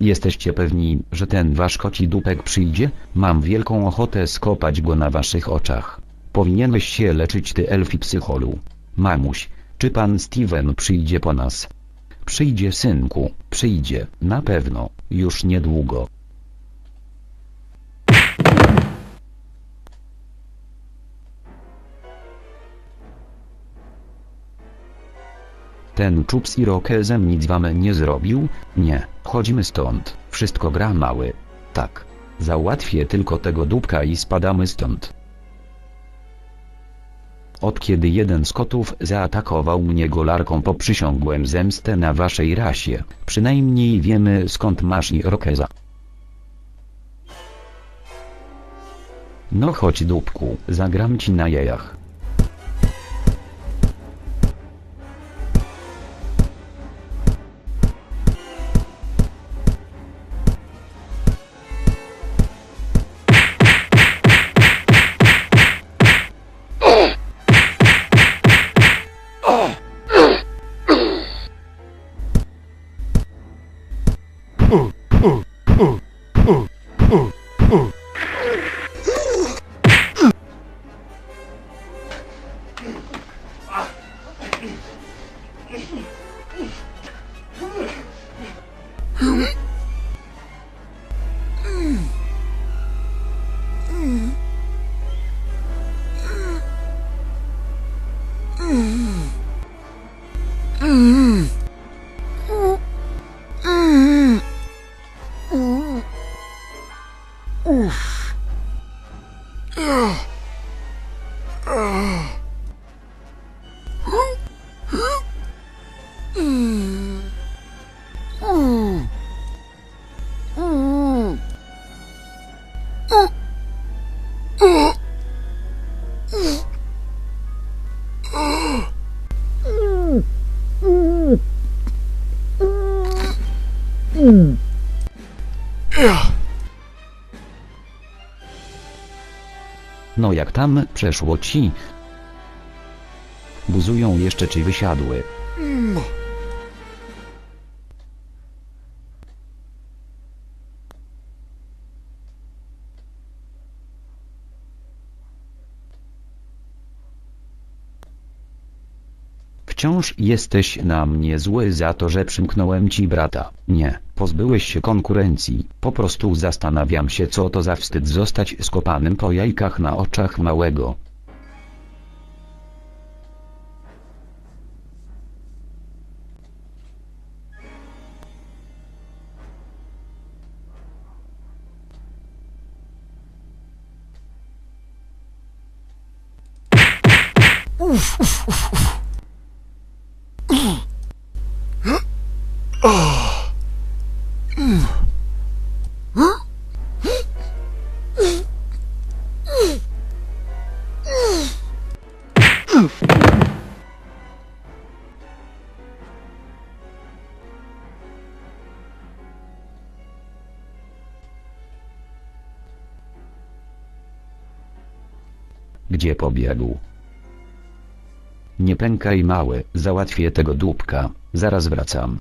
Jesteście pewni, że ten wasz koci dupek przyjdzie? Mam wielką ochotę skopać go na waszych oczach. Powinieneś się leczyć ty elfi psycholu. Mamuś, czy pan Steven przyjdzie po nas? Przyjdzie synku, przyjdzie, na pewno, już niedługo. Ten czub z Irokezem nic wam nie zrobił? Nie, chodzimy stąd, wszystko gra mały. Tak. Załatwię tylko tego dupka i spadamy stąd. Od kiedy jeden z kotów zaatakował mnie golarką poprzysiągłem zemstę na waszej rasie, przynajmniej wiemy skąd masz Irokeza. No chodź dupku, zagram ci na Hmm? Jajach. No jak tam przeszło ci? Buzują jeszcze czy wysiadły? Wciąż jesteś na mnie zły za to, że przymknąłem ci brata. Nie, pozbyłeś się konkurencji. Po prostu zastanawiam się co to za wstyd zostać skopanym po jajkach na oczach małego. Gdzie pobiegł? Nie pękaj mały, załatwię tego dupka, zaraz wracam.